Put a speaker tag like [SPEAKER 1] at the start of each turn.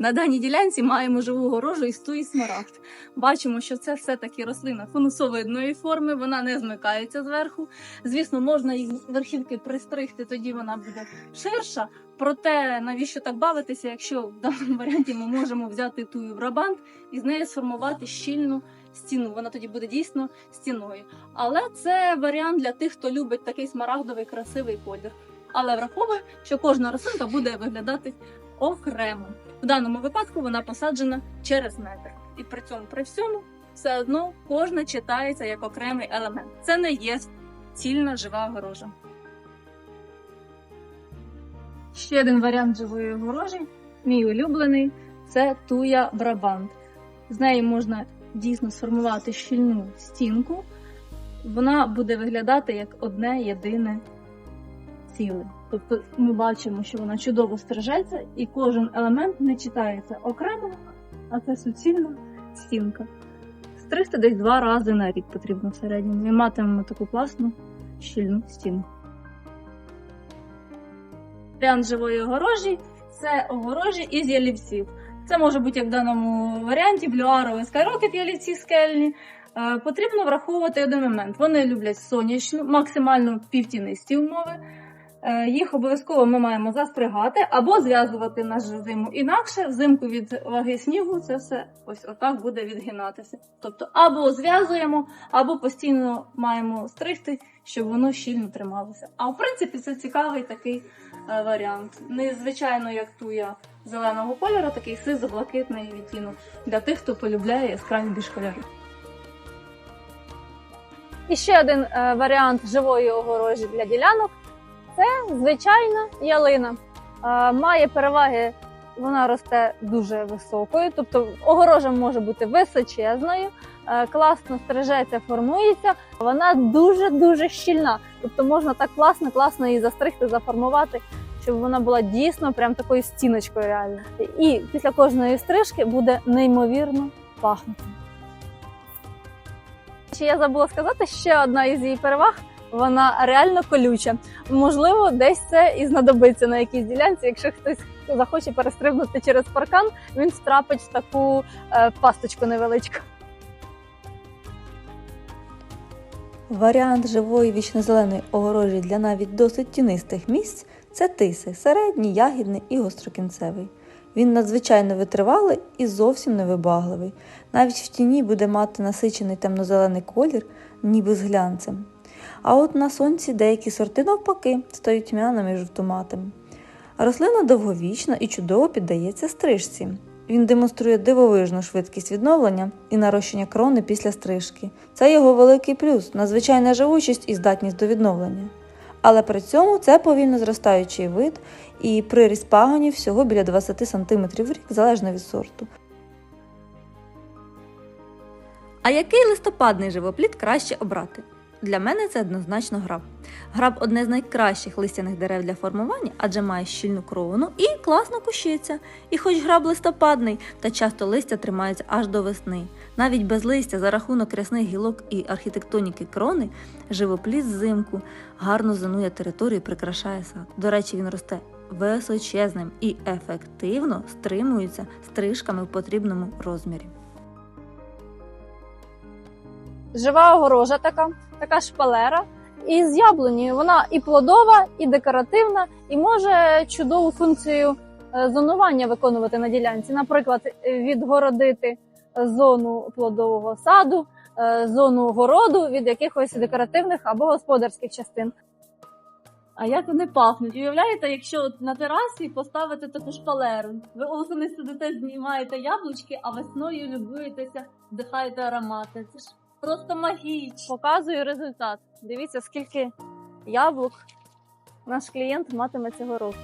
[SPEAKER 1] На даній ділянці маємо живу горожу із туї смарагд. Бачимо, що це все-таки рослина конусовидної форми, вона не змикається зверху. Звісно, можна з верхівки пристригти, тоді вона буде ширша. Проте навіщо так бавитися, якщо в даному варіанті ми можемо взяти тую брабант і з нею сформувати щільну стіну. Вона тоді буде дійсно стіною. Але це варіант для тих, хто любить такий смарагдовий красивий колір. Але враховує, що кожна рослинка буде виглядати окремо. В даному випадку вона посаджена через метр. І при цьому при всьому все одно кожна читається як окремий елемент. Це не є цільна жива огорожа. Ще один варіант живої огорожі, мій улюблений, це туя брабант. З неї можна дійсно сформувати щільну стінку. Вона буде виглядати як одне єдине ціле. Тобто ми бачимо, що вона чудово стрижеться, і кожен елемент не читається окремо, а це суцільна стінка. Стригти десь два рази на рік потрібно в середньому. І матимемо таку класну щільну стінку. Варіант живої огорожі це огорожі із ялівців. Це може бути як в даному варіанті блюаровий скайрокет ялівці скельні. Е, Потрібно враховувати один момент. Вони люблять сонячну, максимально півтінисті умови. Е, Їх обов'язково ми маємо застригати або зв'язувати на зиму. Інакше взимку від ваги снігу це все ось отак буде відгинатися. Тобто або зв'язуємо, або постійно маємо стригти, щоб воно щільно трималося. А в принципі це цікавий такий е, варіант. Незвичайно, як туя зеленого кольору, такий сизо-блакитний відтінок для тих, хто полюбляє яскраві більш кольори.
[SPEAKER 2] І ще один е, варіант живої огорожі для ділянок це звичайна ялина. Має переваги, вона росте дуже високою, тобто огорожа може бути височезною, е, класно стрижеться, формується. Вона дуже дуже щільна. Тобто можна так класно, класно її застригти, заформувати, щоб вона була дійсно прям такою стіночкою реально. І після кожної стрижки буде неймовірно пахнути. Ще я забула сказати, ще одна із її переваг. Вона реально колюча. Можливо, десь це і знадобиться на якійсь ділянці. Якщо хтось захоче перестрибнути через паркан, він втрапить в таку е, пасточку невеличку.
[SPEAKER 3] Варіант живої вічнозеленої огорожі для навіть досить тінистих місць це тиси, середній, ягідний і гострокінцевий. Він надзвичайно витривалий і зовсім невибагливий. Навіть в тіні буде мати насичений темнозелений колір, ніби з глянцем. А от на сонці деякі сорти навпаки стають тьмяними і жовтоматими. Рослина довговічна і чудово піддається стрижці. Він демонструє дивовижну швидкість відновлення і нарощення крони після стрижки. Це його великий плюс, надзвичайна живучість і здатність до відновлення. Але при цьому це повільно зростаючий вид і приріст пагонів всього біля 20 см в рік, залежно від сорту. А який листопадний живоплід краще обрати? Для мене це однозначно граб. Граб одне з найкращих листяних дерев для формування, адже має щільну крону і класно кущиться. І хоч граб листопадний, та часто листя тримається аж до весни. Навіть без листя за рахунок рясних гілок і архітектоніки крони, живоплід взимку гарно зонує територію і прикрашає сад. До речі, він росте височезним і ефективно стримується стрижками в потрібному розмірі.
[SPEAKER 2] Жива огорожа така, така шпалера. І з яблунею вона і плодова, і декоративна, і може чудову функцію е, зонування виконувати на ділянці. Наприклад, е, відгородити зону плодового саду, е, зону городу від якихось декоративних або господарських частин.
[SPEAKER 1] А як вони пахнуть? Уявляєте, якщо от на терасі поставити таку шпалеру, ви осени сидите, знімаєте яблучки, а весною любуєтеся, вдихаєте аромати. Це ж просто магічно.
[SPEAKER 2] Показую результат. Дивіться, скільки яблук наш клієнт матиме цього року.